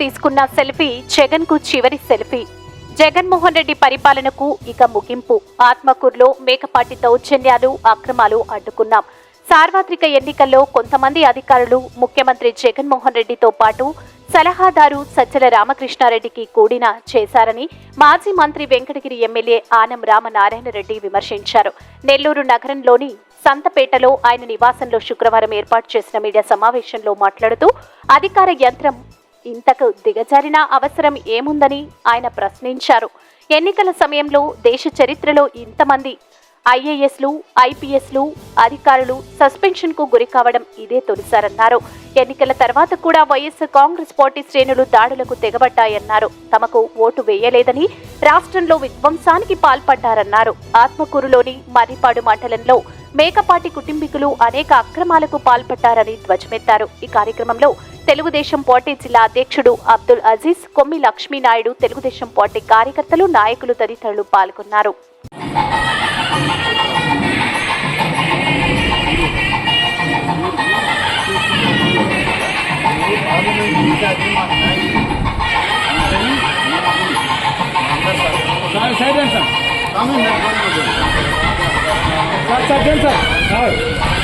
తీసుకున్న సెల్ఫీ జగన్కు చివరి సెల్ఫీ. జగన్మోహన్ రెడ్డి పరిపాలనకు ఇక ముగింపు. ఆత్మకూరులో మేకపాటి దౌర్జన్యాలు అక్రమాలు అడ్డుకున్నాం. సార్వత్రిక ఎన్నికల్లో కొంతమంది అధికారులు ముఖ్యమంత్రి జగన్మోహన్ రెడ్డితో పాటు సలహాదారు సజ్జల రామకృష్ణారెడ్డికి కూడిన చేశారని మాజీ మంత్రి వెంకటగిరి ఎమ్మెల్యే ఆనం రామనారాయణరెడ్డి విమర్శించారు. నెల్లూరు నగరంలోని సంతపేటలో ఆయన నివాసంలో శుక్రవారం ఏర్పాటు చేసిన మీడియా సమావేశంలో మాట్లాడుతూ అధికార యంత్రం ఇంతకు దిగజారిన అవసరం ఏముందని ఆయన ప్రశ్నించారు. ఎన్నికల సమయంలో దేశ చరిత్రలో ఇంతమంది ఐఏఎస్లు ఐపీఎస్లు అధికారులు సస్పెన్షన్కు గురి కావడం ఇదే తొలిసారన్నారు. ఎన్నికల తర్వాత కూడా వైఎస్ఆర్ కాంగ్రెస్ పార్టీ శ్రేణులు దాడులకు తెగబడ్డాయన్నారు. తమకు ఓటు వేయలేదని రాష్ట్రంలో విధ్వంసానికి పాల్పడ్డారన్నారు. ఆత్మకూరులోని మర్రిపాడు మండలంలో మేకపాటి కుటుంబీకులు అనేక అక్రమాలకు పాల్పడ్డారని ధ్వజమెత్తారు. ఈ కార్యక్రమంలో తెలుగుదేశం పార్టీ జిల్లా అధ్యక్షుడు అబ్దుల్ అజీజ్ కొమ్మి లక్ష్మీనాయుడు తెలుగుదేశం పార్టీ కార్యకర్తలు నాయకులు తదితరులు పాల్గొన్నారు. Sir sir. Sir sir sir sir.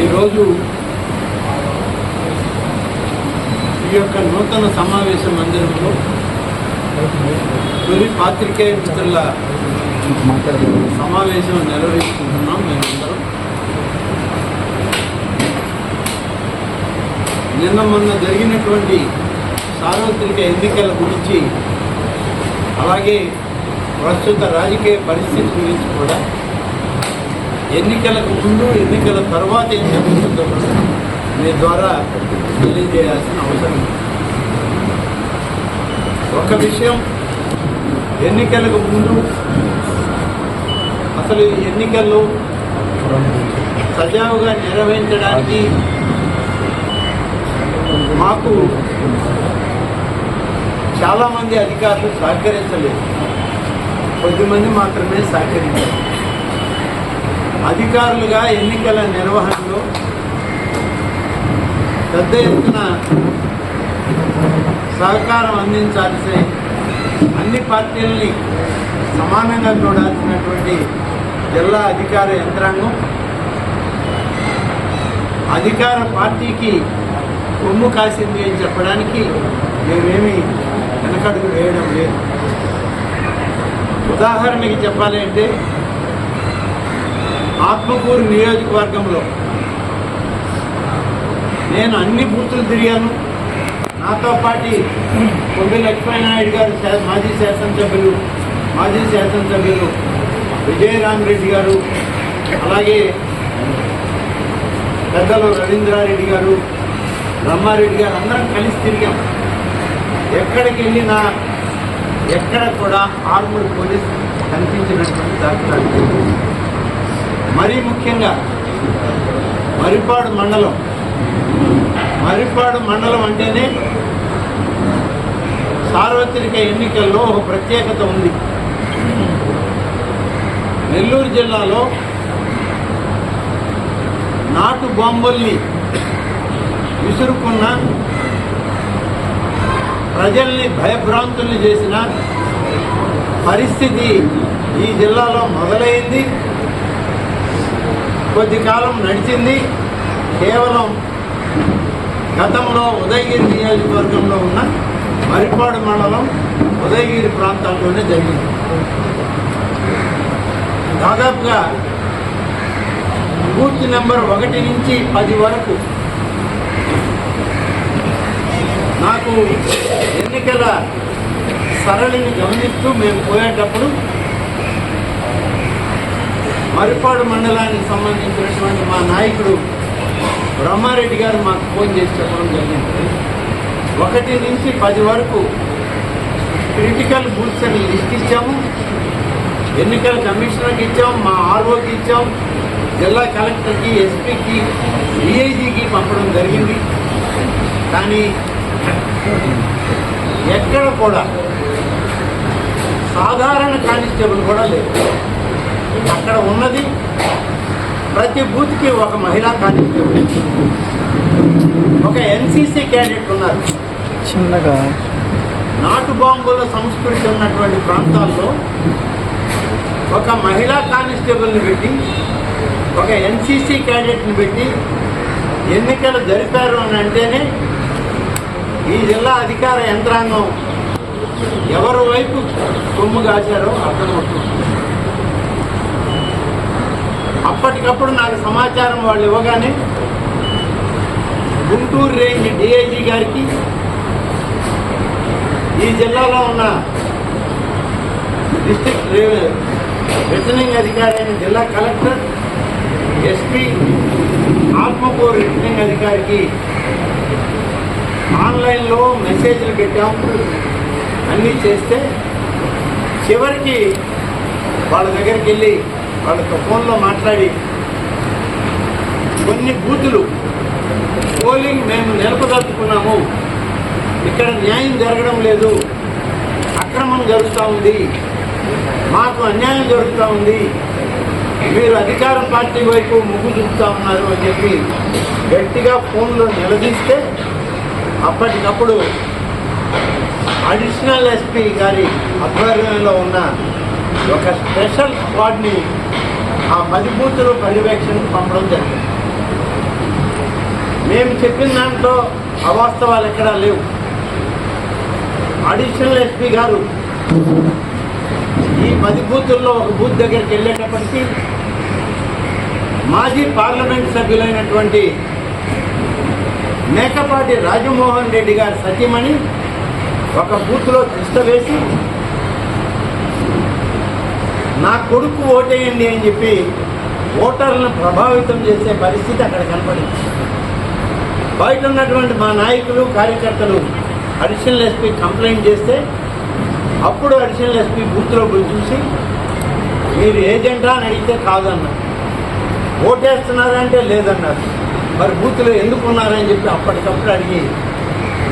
ఈరోజు ఈ యొక్క నూతన సమావేశ మందిరంలో తొలి పాత్రికేయ మిత్రుల సమావేశం నిర్వహిస్తున్నాం మేమందరం. నిన్న మొన్న జరిగినటువంటి సార్వత్రిక ఎన్నికల గురించి అలాగే ప్రస్తుత రాజకీయ పరిస్థితి గురించి కూడా ఎన్నికలకు ముందు ఎన్నికల తర్వాత ఏం జరుగుతుందో కూడా మీ ద్వారా తెలియజేయాల్సిన అవసరం ఒక విషయం ఎన్నికలకు ముందు అసలు ఎన్నికల్లో సజావుగా నిర్వహించడానికి మాకు చాలామంది అధికారులు సహకరించలేదు. కొద్దిమంది మాత్రమే సహకరించారు. అధికారులుగా ఎన్నికల నిర్వహణలో పెద్ద ఎత్తున సహకారం అందించాల్సి అన్ని పార్టీలని సమానంగా చూడాల్సినటువంటి జిల్లా అధికార యంత్రాంగం అధికార పార్టీకి కొమ్ము కాసింది అని చెప్పడానికి మేమేమి వెనకడుగు వేయడం లేదు. ఉదాహరణకి చెప్పాలి అంటే ఆత్మకూరు నియోజకవర్గంలో నేను అన్ని బూతులు తిరిగాను. నాతో పాటి కొమ్మి లక్ష్మీనాయుడు గారు శా- మాజీ శాసనసభ్యులు మాజీ శాసనసభ్యులు విజయరామరెడ్డి గారు అలాగే పెద్దలు రవీంద్రారెడ్డి గారు బ్రహ్మారెడ్డి గారు అందరం కలిసి తిరిగాం. ఎక్కడికి వెళ్ళినా ఎక్కడ కూడా ఆర్మూర్ పోలీస్ కనిపించినటువంటి దాఖలాలు మరీ ముఖ్యంగా మరిపాడు మండలం. మరిపాడు మండలం అంటేనే సార్వత్రిక ఎన్నికల్లో ఒక ప్రత్యేకత ఉంది. నెల్లూరు జిల్లాలో నాటు బాంబుల్ని విసురుకున్న ప్రజల్ని భయభ్రాంతుల్ని చేసిన పరిస్థితి ఈ జిల్లాలో మొదలైంది. కొద్ది కాలం నడిచింది. కేవలం గతంలో ఉదయగిరి నియోజకవర్గంలో ఉన్న మరిపాడు మండలం ఉదయగిరి ప్రాంతాల్లోనే జరిగింది. దాదాపుగా బూత్ నెంబర్ ఒకటి నుంచి పది వరకు నాకు ఎన్నికల సరళిని గమనిస్తూ మేము పోయేటప్పుడు మరిపాడు మండలానికి సంబంధించినటువంటి మా నాయకుడు బ్రహ్మారెడ్డి గారు మాకు ఫోన్ చేసి చెప్పడం జరిగింది. ఒకటి నుంచి పది వరకు క్రిటికల్ బూత్స్ అని లిస్ట్ ఇచ్చాము. ఎన్నికల కమిషనర్కి ఇచ్చాం మా ఆర్ఓకి ఇచ్చాం జిల్లా కలెక్టర్కి ఎస్పీకి డిఐజీకి పంపడం జరిగింది. కానీ ఎక్కడ కూడా సాధారణ కానిస్టేబుల్ కూడా లేదు. అక్కడ ఉన్నది ప్రతి బూత్కి ఒక మహిళా కానిస్టేబుల్. ఒక ఎన్సీసీ క్యాండిడేట్ ఉన్నారు. చిన్నగా. నాటు బాంబుల సంస్కృతి ఉన్నటువంటి ప్రాంతాల్లో ఒక మహిళా కానిస్టేబుల్ని పెట్టి ఒక ఎన్సీసీ క్యాడెట్ని పెట్టి ఎన్నికలు జరిపారు అని అంటేనే ఈ జిల్లా అధికార యంత్రాంగం ఎవరి వైపు కొమ్ము కాశారో అర్థమవుతుంది అప్పటికప్పుడు నాకు సమాచారం వాళ్ళు ఇవ్వగానే గుంటూరు రేంజ్ డిఐజీ గారికి ఈ జిల్లాలో ఉన్న డిస్టిక్ రిటర్నింగ్ అధికారి అయిన జిల్లా కలెక్టర్ ఎస్పీ ఆత్మకూరు రిటర్నింగ్ అధికారికి ఆన్లైన్లో మెసేజ్లు పెట్టాం. అన్నీ చేస్తే చివరికి వాళ్ళ దగ్గరికి వెళ్ళి వాళ్ళతో ఫోన్లో మాట్లాడి కొన్ని బూతులు పోలింగ్ మేము నిలపదలుచుకున్నాము ఇక్కడ న్యాయం జరగడం లేదు. అక్రమం జరుగుతూ ఉంది. మాకు అన్యాయం జరుగుతూ ఉంది. మీరు అధికార పార్టీ వైపు ముగ్గు చూపుతా ఉన్నారు అని చెప్పి గట్టిగా ఫోన్లో నిలదీస్తే అప్పటికప్పుడు అడిషనల్ ఎస్పీ గారి ఆధ్వర్యంలో ఉన్న ఒక స్పెషల్ స్క్వాడ్ని ఆ పది బూతులు పర్యవేక్షణకు పంపడం జరిగింది. మేము చెప్పిన దాంట్లో అవాస్తవాలు ఎక్కడా లేవు. అడిషనల్ ఎస్పీ గారు ఈ పది బూతుల్లో ఒక బూత్ దగ్గరికి వెళ్ళేటప్పటికీ మాజీ పార్లమెంట్ సభ్యులైనటువంటి మేకపాటి రాజమోహన్ రెడ్డి గారి సతీమణి ఒక బూత్లో తిష్ట వేసి నా కొడుకు ఓటేయండి అని చెప్పి ఓటర్లను ప్రభావితం చేసే పరిస్థితి అక్కడ కనపడింది. బయట ఉన్నటువంటి మా నాయకులు కార్యకర్తలు అడిషనల్ ఎస్పీ కంప్లైంట్ చేస్తే అప్పుడు అడిషనల్ ఎస్పీ బూత్లో పోయి చూసి మీరు ఏజెంటా అని అడిగితే కాదన్నారు. ఓటేస్తున్నారంటే లేదన్నారు. మరి బూత్లో ఎందుకు ఉన్నారని చెప్పి అప్పటికప్పుడు అడిగి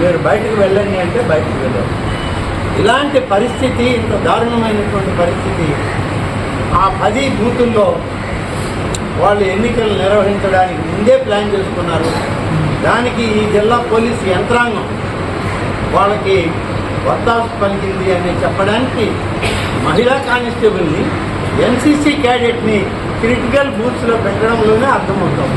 మీరు బయటకు వెళ్ళండి అంటే బయటకు వెళ్ళారు. ఇలాంటి పరిస్థితి ఇంత దారుణమైనటువంటి పరిస్థితి ఆ పది బూతుల్లో వాళ్ళు ఎన్నికలు నిర్వహించడానికి ముందే ప్లాన్ చేసుకున్నారు. దానికి ఈ జిల్లా పోలీసు యంత్రాంగం వాళ్ళకి వత్తాసు పలికింది అని చెప్పడానికి మహిళా కానిస్టేబుల్ని ఎన్సీసీ క్యాడెట్ని క్రిటికల్ బూత్స్లో పెట్టడంలోనే అర్థమవుతాం